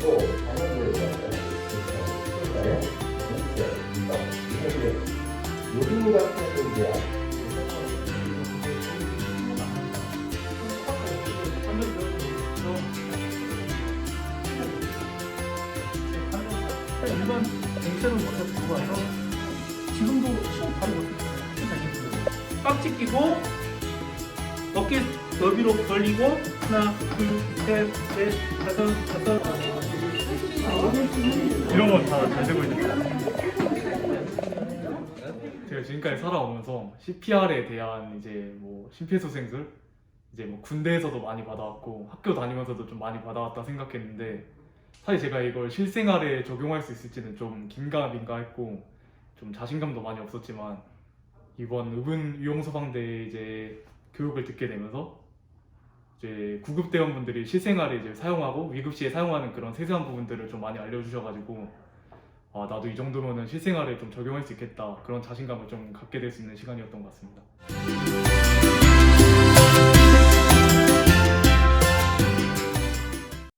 또 요즘 같은 경우에 일반 공세를 먼저 들고 와서 지금도 시험 바로 빡찍 끼고 어깨 너비로 벌리고 하나 둘셋넷 다섯 다섯. 이런 건 다 잘 되고 있는 것 제가 지금까지 살아오면서 CPR에 대한 이제 뭐 심폐소생술 이제 뭐 군대에서도 많이 받아왔고 학교 다니면서도 좀 많이 받아왔다 생각했는데 사실 제가 이걸 실생활에 적용할 수 있을지는 좀 긴가민가했고 좀 자신감도 많이 없었지만 이번 의분 유용소방대 이제 교육을 듣게 되면서 이제 구급 대원분들이 실생활에 이제 사용하고 위급 시에 사용하는 그런 세세한 부분들을 좀 많이 알려주셔가지고 아 나도 이 정도면은 실생활에 좀 적용할 수 있겠다 그런 자신감을 좀 갖게 될 수 있는 시간이었던 것 같습니다.